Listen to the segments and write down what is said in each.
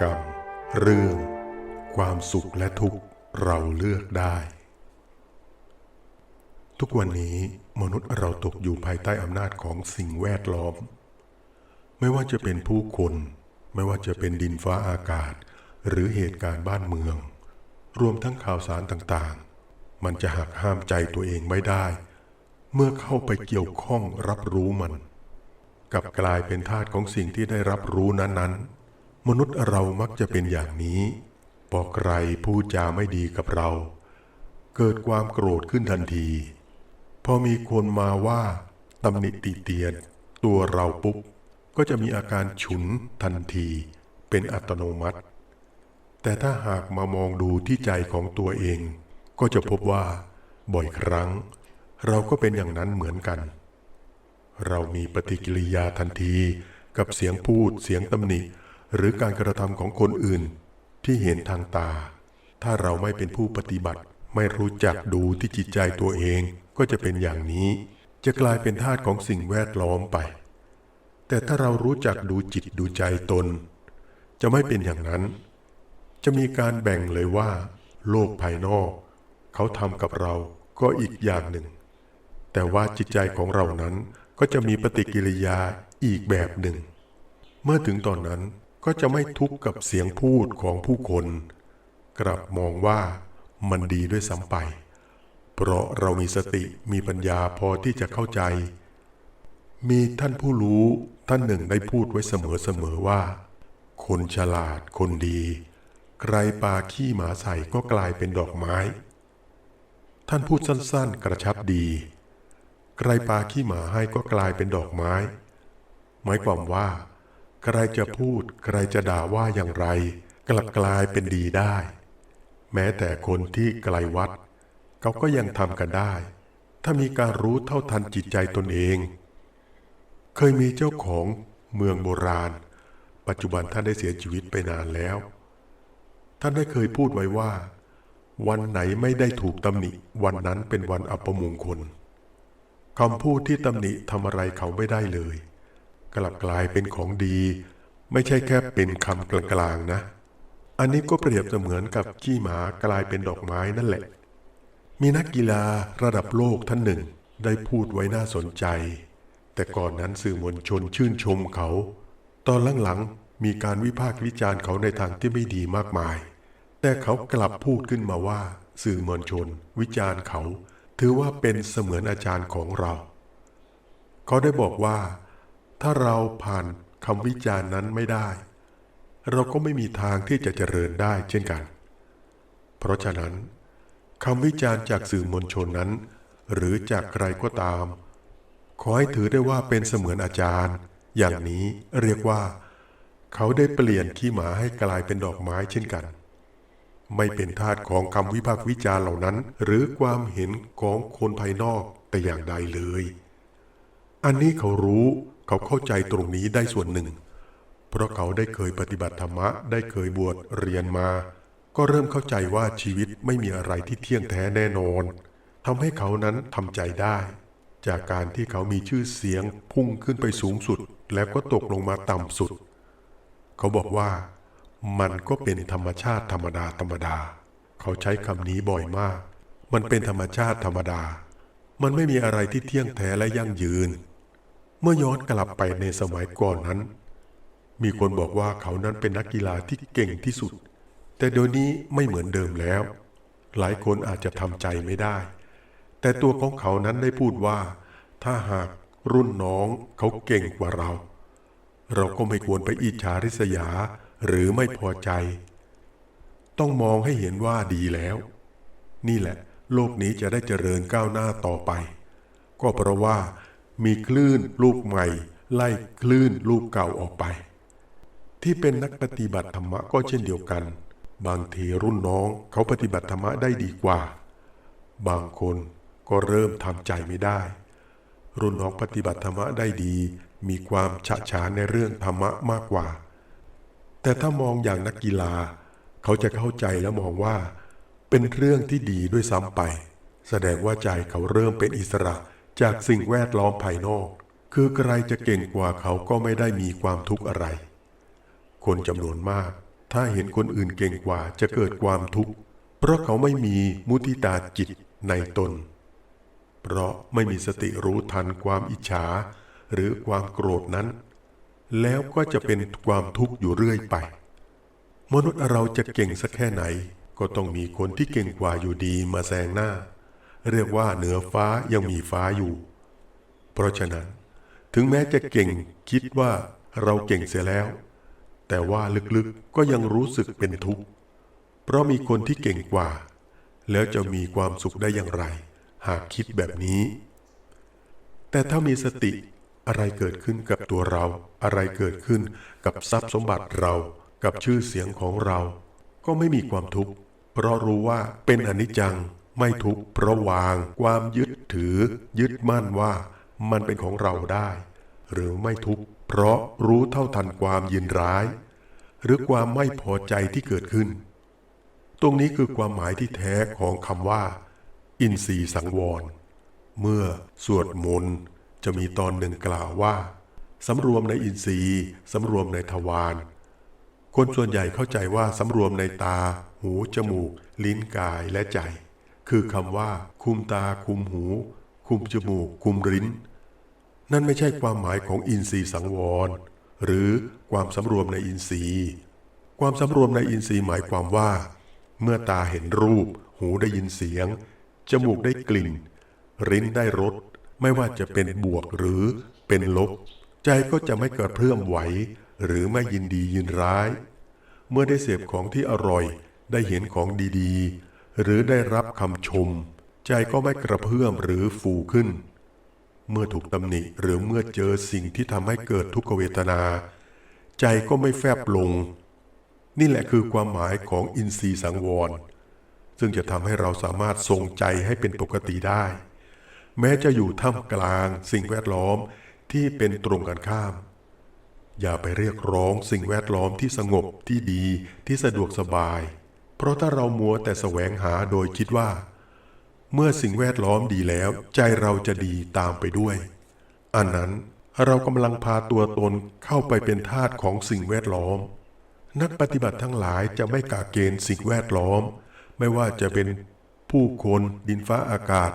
กรรม เรื่อง ความสุขและทุกข์เราเลือกได้ ทุกวันนี้มนุษย์เราตกอยู่ภายใต้อำนาจของสิ่งแวดล้อม ไม่ว่าจะเป็นผู้คน ไม่ว่าจะเป็นดินฟ้าอากาศ หรือเหตุการณ์บ้านเมือง รวมทั้งข่าวสารต่างๆ มันจะหักห้ามใจตัวเองไม่ได้ เมื่อเข้าไปเกี่ยวข้องรับรู้มันกับกลายเป็นทาสของสิ่งที่ได้รับรู้นั้นๆ มนุษย์เรามักจะเป็นอย่างนี้พอใครพูดจาไม่ดีกับเรา เกิดความโกรธขึ้นทันที พอมีคนมาว่าตำหนิติเตียน ตัวเราปุ๊บ ก็จะมีอาการฉุนทันที เป็นอัตโนมัติ แต่ถ้าหากมามองดูที่ใจของตัวเอง ก็จะพบว่า บ่อยครั้ง เราก็เป็นอย่างนั้นเหมือนกัน เรามีปฏิกิริยาทันทีกับเสียงพูดเสียงตำหนิ หรือการกระทำของคนอื่นที่เห็นทางตา ถ้าเราไม่เป็นผู้ปฏิบัติ ไม่รู้จักดูที่จิตใจตัวเองก็จะเป็นอย่างนี้ จะกลายเป็นทาสของสิ่งแวดล้อมไป แต่ถ้าเรารู้จักดูจิตดูใจตน จะไม่เป็นอย่างนั้น จะมีการแบ่งเลยว่า โลกภายนอก เขาทำกับเราก็อีกอย่างหนึ่ง แต่ว่าจิตใจของเรานั้นก็จะมีปฏิกิริยาอีกแบบหนึ่ง เมื่อถึงตอนนั้น ก็จะไม่ทุกข์กับเสียงพูดของผู้คน กลับมองว่ามันดีด้วยซ้ำไป เพราะเรามีสติมีปัญญาพอที่จะเข้าใจ มีท่านผู้รู้ท่านหนึ่งได้พูดไว้เสมอๆว่า คนฉลาดคนดี ใครปาขี้หมาใส่ก็กลายเป็นดอกไม้ ท่านพูดสั้นๆ กระชับดี ใครปาขี้หมาให้ก็กลายเป็นดอกไม้ หมายความว่า ใครจะพูดใครจะด่าว่าอย่างไร กลับกลายเป็นดีได้ แม้แต่คนที่ไกลวัด เขาก็ยังทำกันได้ ถ้ามีการรู้เท่าทันจิตใจตนเอง เคยมีเจ้าของเมืองโบราณ ปัจจุบันท่านได้เสียชีวิตไปนานแล้ว ท่านได้เคยพูดไว้ว่า วันไหนไม่ได้ถูกตำหนิ วันนั้นเป็นวันอัปมงคลคำพูดที่ตำหนิทำอะไรเขาไม่ได้เลย กลับกลายเป็นของดี ไม่ใช่แค่เป็นคำกลางๆนะ อันนี้ก็เปรียบเสมือนกับขี้หมากลายเป็นดอกไม้นั่นแหละ มีนักกีฬาระดับโลกท่านหนึ่งได้พูดไว้น่าสนใจ แต่ก่อนนั้นสื่อมวลชนชื่นชมเขา ตอนหลังๆมีการวิพากษ์วิจารณ์เขาในทางที่ไม่ดีมากมาย แต่เขากลับพูดขึ้นมาว่า สื่อมวลชน วิจารณ์เขา ถือว่าเป็นเสมือนอาจารย์ของเรา เขาได้บอกว่า ถ้าเราผ่านคำวิจารณ์นั้นไม่ได้ เราก็ไม่มีทางที่จะเจริญได้เช่นกัน เพราะฉะนั้นคำวิจารณ์จากสื่อมวลชนนั้น หรือจากใครก็ตาม ขอให้ถือได้ว่าเป็นเสมือนอาจารย์ อย่างนี้เรียกว่า เขาได้เปลี่ยนขี้หมาให้กลายเป็นดอกไม้เช่นกัน ไม่เป็นทาสของคำวิพากษ์วิจารณ์เหล่านั้น หรือความเห็นของคนภายนอกแต่อย่างใดเลย อันนี้เขารู้ เขาเข้าใจตรงนี้ได้ส่วนหนึ่ง เพราะเขาได้เคยปฏิบัติธรรมะได้เคยบวชเรียนมา ก็เริ่มเข้าใจว่าชีวิตไม่มีอะไรที่เที่ยงแท้แน่นอนทำให้เขานั้นทำใจได้ จากการที่เขามีชื่อเสียงพุ่งขึ้นไปสูงสุด แล้วก็ตกลงมาต่ำสุด เขาบอกว่า มันก็เป็นธรรมชาติธรรมดาธรรมดา เขาใช้คำนี้บ่อยมาก มันเป็นธรรมชาติธรรมดา มันไม่มีอะไรที่เที่ยงแท้และยั่งยืน เมื่อย้อนกลับไปในสมัยก่อนนั้น มีคนบอกว่าเขานั้นเป็นนักกีฬาที่เก่งที่สุด แต่เดี๋ยวนี้ไม่เหมือนเดิมแล้ว หลายคนอาจจะทำใจไม่ได้ แต่ตัวของเขานั้นได้พูดว่า ถ้าหากรุ่นน้องเขาเก่งกว่าเรา เราก็ไม่ควรไปอิจฉาริษยาหรือไม่พอใจ ต้องมองให้เห็นว่าดีแล้ว นี่แหละ โลกนี้จะได้เจริญก้าวหน้าต่อไป ก็เพราะว่า มีคลื่นลูกใหม่ ไล่คลื่นลูกเก่าออกไป ที่เป็นนักปฏิบัติธรรมะก็เช่นเดียวกัน บางทีรุ่นน้องเขาปฏิบัติธรรมะได้ดีกว่า บางคนก็เริ่มทำใจไม่ได้ รุ่นน้องปฏิบัติธรรมะได้ดี มีความฉะฉานในเรื่องธรรมะมากกว่า แต่ถ้ามองอย่างนักกีฬา เขาจะเข้าใจและมองว่า เป็นเรื่องที่ดีด้วยซ้ำไป แสดงว่าใจเขาเริ่มเป็นอิสระ จากสิ่งแวดล้อมภายนอก คือใครจะเก่งกว่าเขาก็ไม่ได้มีความทุกข์อะไร คนจำนวนมาก ถ้าเห็นคนอื่นเก่งกว่าจะเกิดความทุกข์ เพราะเขาไม่มีมุทิตาจิตในตน เพราะไม่มีสติรู้ทันความอิจฉา หรือความโกรธนั้น แล้วก็จะเป็นความทุกข์อยู่เรื่อยไป มนุษย์เราจะเก่งสักแค่ไหน ก็ต้องมีคนที่เก่งกว่าอยู่ดีมาแซงหน้า เรียกว่าเหนือฟ้ายังมีฟ้าอยู่ เพราะฉะนั้น ถึงแม้จะเก่งคิดว่าเราเก่งเสียแล้ว แต่ว่าลึกๆก็ยังรู้สึกเป็นทุกข์ เพราะมีคนที่เก่งกว่า แล้วจะมีความสุขได้อย่างไร หากคิดแบบนี้ แต่ถ้ามีสติอะไรเกิดขึ้นกับตัวเรา อะไรเกิดขึ้นกับทรัพย์สมบัติเรากับชื่อเสียงของเรา ก็ไม่มีความทุกข์ เพราะรู้ว่าเป็นอนิจจัง ไม่ทุกข์เพราะวางความยึดถือ ยึดมั่นว่ามันเป็นของเราได้ หรือไม่ทุกข์เพราะรู้เท่าทันความยินร้าย หรือความไม่พอใจที่เกิดขึ้น ตรงนี้คือความหมายที่แท้ของคำว่า อินทรีสังวร เมื่อสวดมนต์จะมีตอนหนึ่งกล่าวว่าสำรวมในอินทรีย์สำรวมในทวารคนส่วนใหญ่เข้าใจว่าสำรวมในตา หู จมูก ลิ้นกายและใจ คือคำว่า คุมตา คุมหู คุมจมูก คุมลิ้น นั่นไม่ใช่ความหมายของอินทรีย์สังวร หรือความสำรวมในอินทรีย์ ความสำรวมในอินทรีย์หมายความว่า เมื่อตาเห็นรูป หูได้ยินเสียง จมูกได้กลิ่นลิ้นได้รสไม่ว่าจะเป็นบวกหรือเป็นลบ ใจก็จะไม่กระเพื่อมไหว หรือไม่ยินดียินร้าย เมื่อได้เสพของที่อร่อยได้เห็นของดีๆ หรือได้รับคำชม ใจก็ไม่กระเพื่อมหรือฟูขึ้น เมื่อถูกตำหนิหรือเมื่อเจอสิ่งที่ทำให้เกิดทุกขเวทนา ใจก็ไม่แฟบลง นี่แหละคือความหมายของอินทรีย์สังวร ซึ่งจะทำให้เราสามารถทรงใจให้เป็นปกติได้ แม้จะอยู่ท่ามกลางสิ่งแวดล้อมที่เป็นตรงกันข้าม อย่าไปเรียกร้องสิ่งแวดล้อมที่สงบที่ดีที่สะดวกสบาย เพราะถ้าเรามัวแต่แสวงหาโดยคิดว่า เมื่อสิ่งแวดล้อมดีแล้ว ใจเราจะดีตามไปด้วย อันนั้นเรากำลังพาตัวตนเข้าไปเป็นทาสของสิ่งแวดล้อม นักปฏิบัติทั้งหลายจะไม่กาเกณฑ์สิ่งแวดล้อม ไม่ว่าจะเป็นผู้คนดินฟ้าอากาศ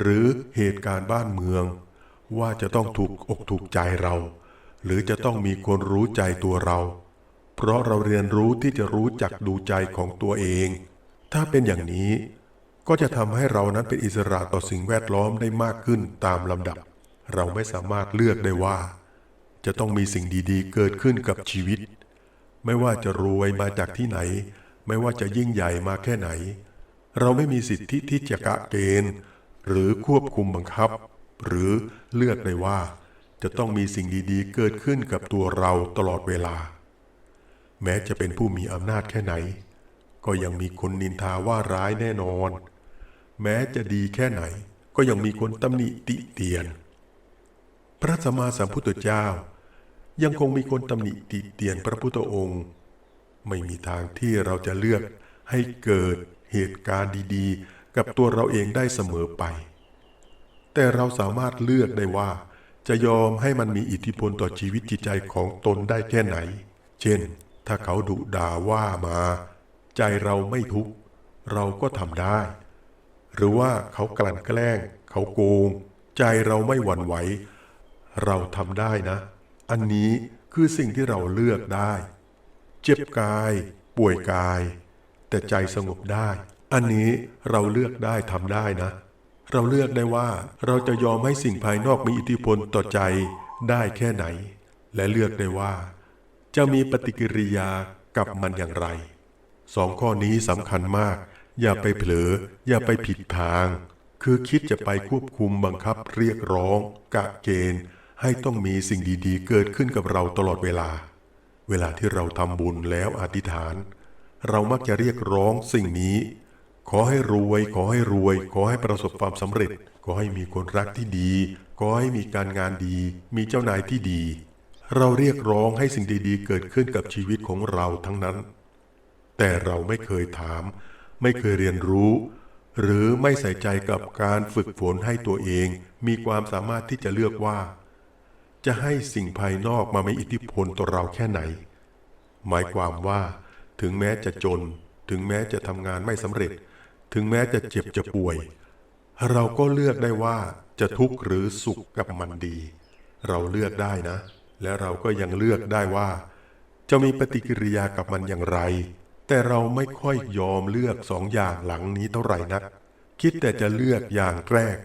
หรือเหตุการณ์บ้านเมือง ว่าจะต้องถูกอกถูกใจเรา หรือจะต้องมีคนรู้ใจตัวเรา เพราะเราเรียนรู้ที่จะรู้จักดูใจของตัวเอง ถ้าเป็นอย่างนี้ ก็จะทำให้เรานั้นเป็นอิสระต่อสิ่งแวดล้อมได้มากขึ้นตามลำดับ เราไม่สามารถเลือกได้ว่า จะต้องมีสิ่งดีๆ เกิดขึ้นกับชีวิต ไม่ว่าจะรวยมาจากที่ไหน ไม่ว่าจะยิ่งใหญ่มาแค่ไหน เราไม่มีสิทธิที่จะกะเกณฑ์ หรือควบคุมบังคับ หรือเลือกได้ว่า จะต้องมีสิ่งดีๆ เกิดขึ้นกับตัวเราตลอดเวลา แม้จะเป็นผู้มีอำนาจแค่ไหน ก็ยังมีคนนินทาว่าร้ายแน่นอน แม้จะดีแค่ไหน ก็ยังมีคนตำหนิติเตียน พระสัมมาสัมพุทธเจ้า ยังคงมีคนตำหนิติเตียนพระพุทธองค์ ไม่มีทางที่เราจะเลือกให้เกิดเหตุการณ์ดีๆ กับตัวเราเองได้เสมอไป แต่เราสามารถเลือกได้ว่า จะยอมให้มันมีอิทธิพลต่อชีวิตจิตใจของตนได้แค่ไหน เช่น ถ้าเขาดุด่าว่ามา ใจเราไม่ทุกข์เราก็ทำได้ หรือว่าเขากลั่นแกล้ง เขาโกง ใจเราไม่หวั่นไหว เราทำได้นะ อันนี้คือสิ่งที่เราเลือกได้ เจ็บกาย ป่วยกาย แต่ใจสงบได้ อันนี้เราเลือกได้ทำได้นะ เราเลือกได้ว่าเราจะยอมให้สิ่งภายนอกมีอิทธิพลต่อใจได้แค่ไหน และเลือกได้ว่า จะมีปฏิกิริยากับมันอย่างไรสองข้อนี้สำคัญมาก อย่าไปเผลอ อย่าไปผิดทาง คือคิดจะไปควบคุมบังคับเรียกร้อง กะเกณฑ์ ให้ต้องมีสิ่งดีๆ เกิดขึ้นกับเราตลอดเวลา เวลาที่เราทำบุญแล้วอธิษฐาน เรามักจะเรียกร้องสิ่งนี้ ขอให้รวย ขอให้รวย ขอให้ประสบความสำเร็จ ขอให้มีคนรักที่ดี ขอให้มีการงานดี มีเจ้านายที่ดี เราเรียกร้องให้สิ่งดีๆ เกิดขึ้นกับชีวิตของเราทั้งนั้น แต่เราไม่เคยถาม ไม่เคยเรียนรู้ หรือไม่ใส่ใจกับการฝึกฝนให้ตัวเอง มีความสามารถที่จะเลือกว่า จะให้สิ่งภายนอกมามีอิทธิพลต่อเราแค่ไหน หมายความว่า ถึงแม้จะจน ถึงแม้จะทำงานไม่สำเร็จ ถึงแม้จะเจ็บจะป่วย เราก็เลือกได้ว่าจะทุกข์หรือสุขกับมันดี เราเลือกได้นะ และเราก็ยังเลือกได้ว่า จะมีปฏิกิริยากับมันอย่างไร แต่เราไม่ค่อยยอมเลือกสองอย่างหลังนี้เท่าไหร่นัก คิดแต่จะเลือกอย่างแรก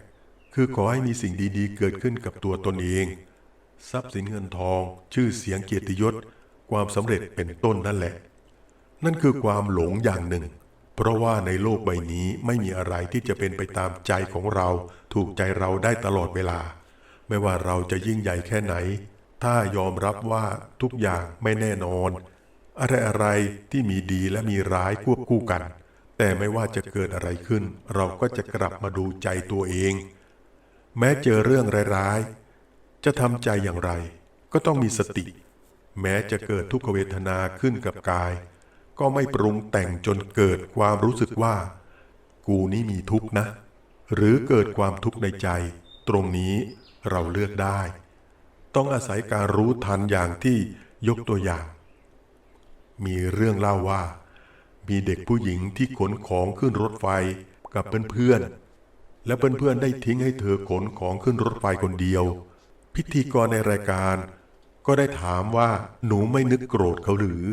คือขอให้มีสิ่งดีๆ เกิดขึ้นกับตัวตนเอง ทรัพย์สินเงินทอง ชื่อเสียงเกียรติยศ ความสำเร็จเป็นต้นนั่นแหละ นั่นคือความหลงอย่างหนึ่ง เพราะว่าในโลกใบนี้ไม่มีอะไรที่จะเป็นไปตามใจของเรา ถูกใจเราได้ตลอดเวลา ไม่ว่าเราจะยิ่งใหญ่แค่ไหน ถ้ายอมรับว่าทุกอย่างไม่แน่นอน อะไรอะไรๆที่มีดีและมีร้ายควบคู่กัน แต่ไม่ว่าจะเกิดอะไรขึ้น เราก็จะกลับมาดูใจตัวเอง แม้เจอเรื่องร้ายๆจะทำใจอย่างไร ก็ต้องมีสติ แม้จะเกิดทุกขเวทนาขึ้นกับกาย ก็ไม่ปรุงแต่งจนเกิดความรู้สึกว่า กูนี่มีทุกข์นะ หรือเกิดความทุกข์ในใจ ตรงนี้เราเลือกได้ ต้องอาศัยการรู้ทันอย่างที่ยกตัวอย่าง มีเรื่องเล่าว่า มีเด็กผู้หญิงที่ขนของขึ้นรถไฟกับเพื่อนๆ และเพื่อนๆ ได้ทิ้งให้เธอขนของขึ้นรถไฟคนเดียว พิธีกรในรายการ ก็ได้ถามว่าหนูไม่นึกโกรธเขาหรือ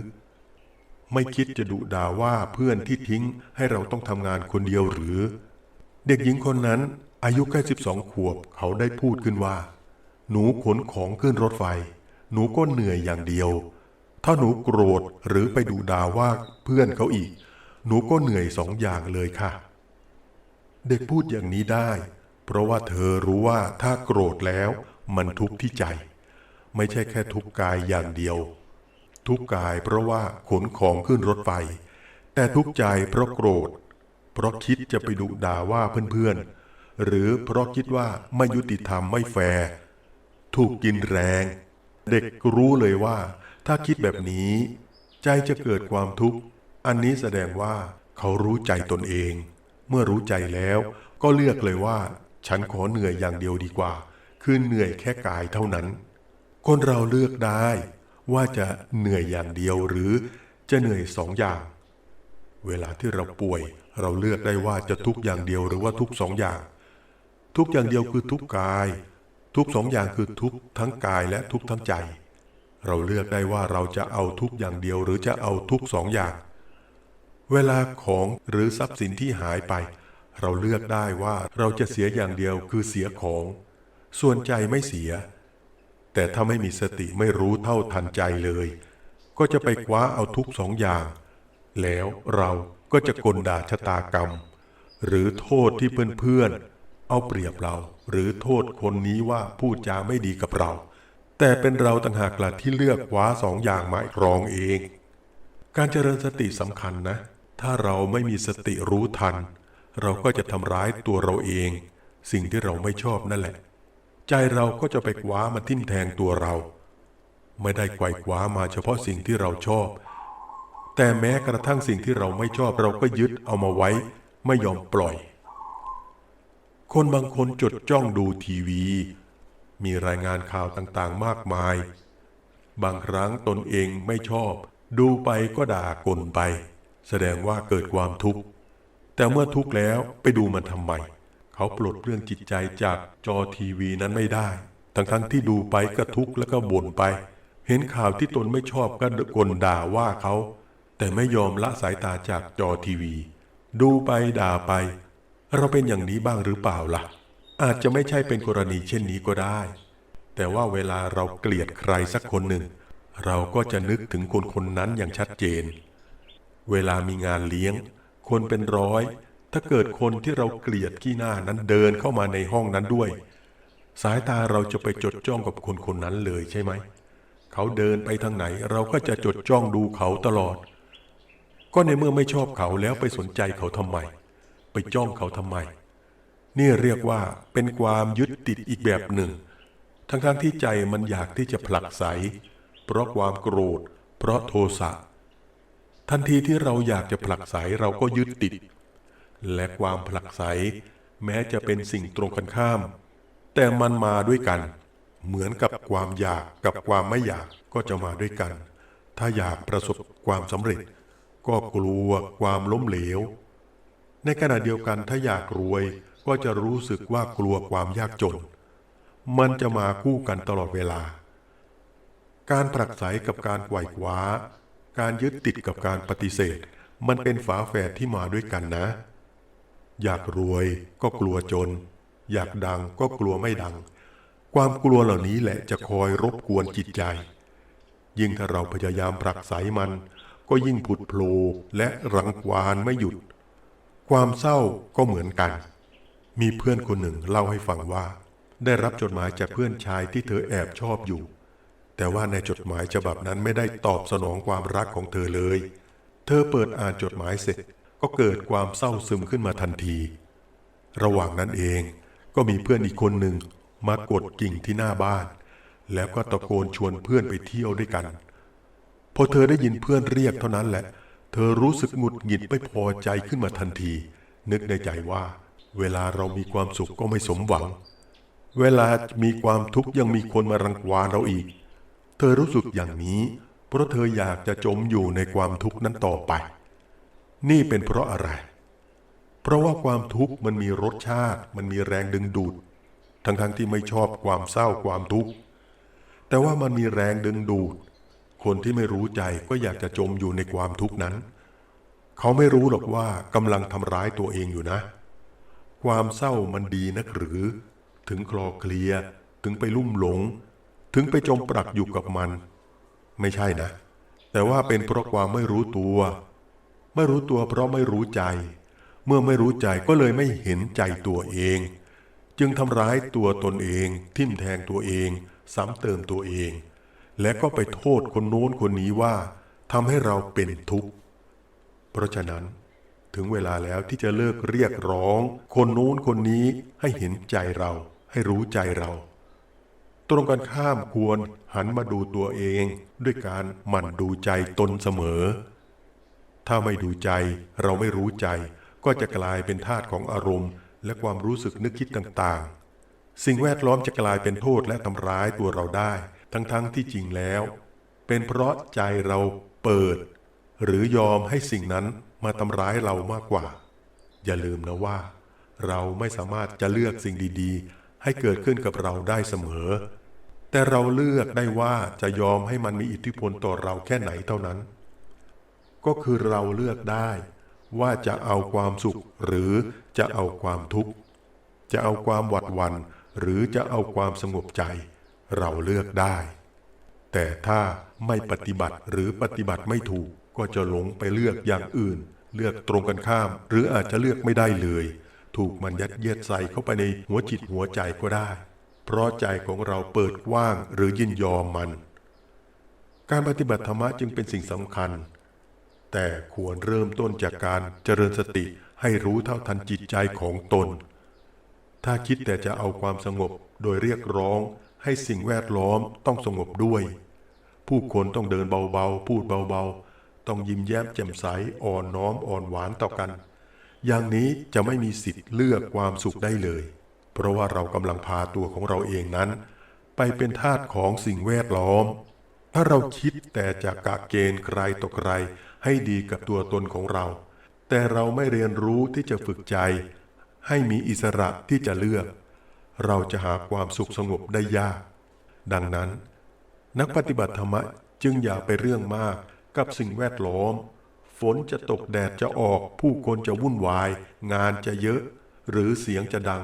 ไม่คิดจะดุด่าว่าเพื่อนที่ทิ้งให้เราต้องทำงานคนเดียวหรือ เด็กหญิงคนนั้นอายุแค่สิบสองขวบเขาได้พูดขึ้นว่า หนูขนของขึ้นรถไฟ หนูก็เหนื่อยอย่างเดียว ถ้าหนูโกรธหรือไปดุด่าว่าเพื่อนเขาอีก หนูก็เหนื่อยสองอย่างเลยค่ะ เด็กพูดอย่างนี้ได้ เพราะว่าเธอรู้ว่าถ้าโกรธแล้วมันทุกข์ที่ใจ ไม่ใช่แค่ทุกข์กายอย่างเดียว ทุกข์กายเพราะว่าขนของขึ้นรถไฟ แต่ทุกข์ใจเพราะโกรธ เพราะคิดจะไปดุด่าว่าเพื่อนๆหรือเพราะคิดว่าไม่ยุติธรรมไม่แฟร์ ถูกกินแรง เด็กรู้เลยว่า ถ้าคิดแบบนี้ ใจจะเกิดความทุกข์ อันนี้แสดงว่าเขารู้ใจตนเอง เมื่อรู้ใจแล้วก็เลือกเลยว่า ฉันขอเหนื่อยอย่างเดียวดีกว่า คือเหนื่อยแค่กายเท่านั้น คนเราเลือกได้ ว่าจะเหนื่อยอย่างเดียวหรือจะเหนื่อยสองอย่าง เวลาที่เราป่วย เราเลือกได้ว่าจะทุกอย่างเดียวหรือว่าทุกสองอย่าง ทุกอย่างเดียวคือทุกกาย ทุกสองอย่างคือทุกทั้งกายและทุกทั้งใจ เราเลือกได้ว่าเราจะเอาทุกอย่างเดียวหรือจะเอาทุกสองอย่าง เวลาของหรือทรัพย์สินที่หายไป เราเลือกได้ว่าเราจะเสียอย่างเดียวคือเสียของ ส่วนใจไม่เสีย แต่ถ้าไม่มีสติไม่รู้เท่าทันใจเลย ก็จะไปคว้าเอาทุกสองอย่าง แล้วเราก็จะกลด่าชะตากรรม หรือโทษที่เพื่อนๆเอาเปรียบเรา หรือโทษคนนี้ว่าพูดจาไม่ดีกับเรา แต่เป็นเราต่างหากละที่เลือกคว้าสองอย่างมาครองเอง การเจริญสติสำคัญนะ ถ้าเราไม่มีสติรู้ทัน เราก็จะทำร้ายตัวเราเอง สิ่งที่เราไม่ชอบนั่นแหละ ใจเราก็จะไปคว้ามาทิ่มแทงตัวเรา ไม่ได้ไกวคว้ามาเฉพาะสิ่งที่เราชอบ แต่แม้กระทั่งสิ่งที่เราไม่ชอบเราก็ยึดเอามาไว้ ไม่ยอมปล่อย คนบางคนจดจ้องดูทีวี มีรายงานข่าวต่างๆ มากมาย บางครั้งตนเองไม่ชอบ ดูไปก็ด่ากลไป แสดงว่าเกิดความทุกข์ แต่เมื่อทุกข์แล้วไปดูมันทำไม เขาปลดเรื่องจิตใจจากจอทีวีนั้นไม่ได้ ทั้งๆที่ดูไปก็ทุกข์แล้วก็บ่นไป เห็นข่าวที่ตนไม่ชอบก็กลด่าว่าเขา แต่ไม่ยอมละสายตาจากจอทีวี ดูไปด่าไป เราเป็นอย่างนี้บ้างหรือเปล่าล่ะ อาจจะไม่ใช่เป็นกรณีเช่นนี้ก็ได้ แต่ว่าเวลาเราเกลียดใครสักคนหนึ่ง เราก็จะนึกถึงคนคนนั้นอย่างชัดเจน เวลามีงานเลี้ยง คนเป็นร้อย ถ้าเกิดคนที่เราเกลียดขี้หน้านั้นเดินเข้ามาในห้องนั้นด้วย สายตาเราจะไปจดจ้องกับคนคนนั้นเลยใช่ไหม เขาเดินไปทางไหนเราก็จะจดจ้องดูเขาตลอด ก็ในเมื่อไม่ชอบเขาแล้วไปสนใจเขาทำไม จ้องเขาทำไม นี่เรียกว่าเป็นความยึดติดอีกแบบหนึ่ง ทั้งๆที่ใจมันอยากที่จะผลักไส เพราะความโกรธ เพราะโทสะ ทันทีที่เราอยากจะผลักไสเราก็ยึดติด และความผลักไสแม้จะเป็นสิ่งตรงกันข้าม แต่มันมาด้วยกัน เหมือนกับความอยากกับความไม่อยากก็จะมาด้วยกัน ถ้าอยากประสบความสำเร็จ ก็กลัวความล้มเหลว ในขณะเดียวกันถ้าอยากรวยก็จะรู้สึกว่ากลัวความยากจน มันจะมาคู่กันตลอดเวลา การผลักไสกับการไกวคว้า การยึดติดกับการปฏิเสธ มันเป็นฝาแฝดที่มาด้วยกันนะ อยากรวยก็กลัวจน อยากดังก็กลัวไม่ดัง ความกลัวเหล่านี้แหละจะคอยรบกวนจิตใจ ยิ่งถ้าเราพยายามผลักไสมัน ก็ยิ่งผุดโผล่และรังควานไม่หยุด ความเศร้าก็เหมือนกัน มีเพื่อนคนหนึ่งเล่าให้ฟังว่า ได้รับจดหมายจากเพื่อนชายที่เธอแอบชอบอยู่ แต่ว่าในจดหมายฉบับนั้นไม่ได้ตอบสนองความรักของเธอเลย เธอเปิดอ่านจดหมายเสร็จก็เกิดความเศร้าซึมขึ้นมาทันที ระหว่างนั้นเองก็มีเพื่อนอีกคนหนึ่งมากดกิ่งที่หน้าบ้าน แล้วก็ตะโกนชวนเพื่อนไปเที่ยวด้วยกัน พอเธอได้ยินเพื่อนเรียกเท่านั้นแหละ เธอรู้สึกหงุดหงิดไม่พอใจขึ้นมาทันที นึกในใจว่า เวลาเรามีความสุขก็ไม่สมหวัง เวลามีความทุกข์ยังมีคนมารังควานเราอีก เธอรู้สึกอย่างนี้ เพราะเธออยากจะจมอยู่ในความทุกข์นั้นต่อไป นี่เป็นเพราะอะไร เพราะว่าความทุกข์มันมีรสชาติ มันมีแรงดึงดูด ทั้งๆที่ไม่ชอบความเศร้าความทุกข์แต่ว่ามันมีแรงดึงดูด คนที่ไม่รู้ใจก็อยากจะจมอยู่ในความทุกข์นั้น เขาไม่รู้หรอกว่ากำลังทำร้ายตัวเองอยู่นะ ความเศร้ามันดีนักหรือ ถึงคลอเคลีย ถึงไปลุ่มหลง ถึงไปจมปลักอยู่กับมัน ไม่ใช่นะ แต่ว่าเป็นเพราะความไม่รู้ตัว ไม่รู้ตัวเพราะไม่รู้ใจ เมื่อไม่รู้ใจก็เลยไม่เห็นใจตัวเอง จึงทำร้ายตัวตนเอง ทิ่มแทงตัวเอง ซ้ำเติมตัวเอง และก็ไปโทษคนโน้นคนนี้ว่าทำให้เราเป็นทุกข์ เพราะฉะนั้น ถึงเวลาแล้วที่จะเลิกเรียกร้อง คนโน้นคนนี้ให้เห็นใจเรา ให้รู้ใจเรา ตรงกันข้ามควรหันมาดูตัวเอง ด้วยการหมั่นดูใจตนเสมอ ถ้าไม่ดูใจเราไม่รู้ใจ ก็จะกลายเป็นทาสของอารมณ์ และความรู้สึกนึกคิดต่างๆ สิ่งแวดล้อมจะกลายเป็นโทษและทำร้ายตัวเราได้ ทั้งๆที่จริงแล้ว เป็นเพราะใจเราเปิด หรือยอมให้สิ่งนั้นมาทำร้ายเรามากกว่า อย่าลืมนะว่า เราไม่สามารถจะเลือกสิ่งดีๆ ให้เกิดขึ้นกับเราได้เสมอ แต่เราเลือกได้ว่าจะยอมให้มันมีอิทธิพลต่อเราแค่ไหนเท่านั้น ก็คือเราเลือกได้ว่าจะเอาความสุขหรือจะเอาความทุกข์ จะเอาความหวัดหวันหรือจะเอาความสงบใจ เราเลือกได้ แต่ถ้าไม่ปฏิบัติหรือปฏิบัติไม่ถูกก็จะหลงไปเลือกอย่างอื่น เลือกตรงกันข้าม หรืออาจจะเลือกไม่ได้เลย ถูกมันยัดเยียดใส่เข้าไปในหัวจิตหัวใจก็ได้ เพราะใจของเราเปิดกว้างหรือยินยอมมัน การปฏิบัติธรรมะจึงเป็นสิ่งสำคัญ แต่ควรเริ่มต้นจากการเจริญสติให้รู้เท่าทันจิตใจของตน ถ้าคิดแต่จะเอาความสงบโดยเรียกร้อง ให้สิ่งแวดล้อมต้องสงบด้วย ผู้คนต้องเดินเบาๆ พูดเบาๆ ต้องยิ้มแย้มแจ่มใสอ่อนน้อมอ่อนหวานต่อกัน อย่างนี้จะไม่มีสิทธิ์เลือกความสุขได้เลย เพราะว่าเรากำลังพาตัวของเราเองนั้น ไปเป็นทาสของสิ่งแวดล้อม ถ้าเราคิดแต่จะกะเกณฑ์ใครต่อใคร ให้ดีกับตัวตนของเรา แต่เราไม่เรียนรู้ที่จะฝึกใจ ให้มีอิสระที่จะเลือก เราจะหาความสุขสงบได้ยาก ดังนั้น นักปฏิบัติธรรมจึงอย่าไปเรื่องมากกับสิ่งแวดล้อม ฝนจะตกแดดจะออก ผู้คนจะวุ่นวาย งานจะเยอะ หรือเสียงจะดัง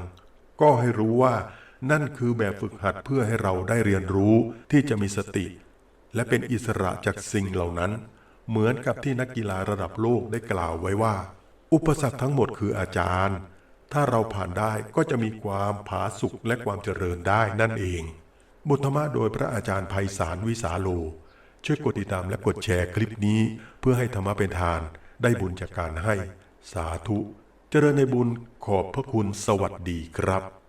ก็ให้รู้ว่านั่นคือแบบฝึกหัดเพื่อให้เราได้เรียนรู้ที่จะมีสติ และเป็นอิสระจากสิ่งเหล่านั้น เหมือนกับที่นักกีฬาระดับโลกได้กล่าวไว้ว่า อุปสรรคทั้งหมดคืออาจารย์ ถ้าเราผ่านได้ก็จะมีความผาสุกและความเจริญได้นั่นเอง บทธรรมะโดยพระอาจารย์ไพศาลวิสาโล ช่วยกดติดตามและกดแชร์คลิปนี้ เพื่อให้ธรรมะเป็นทาน ได้บุญจากการให้ สาธุ เจริญในบุญขอบพระคุณสวัสดีครับ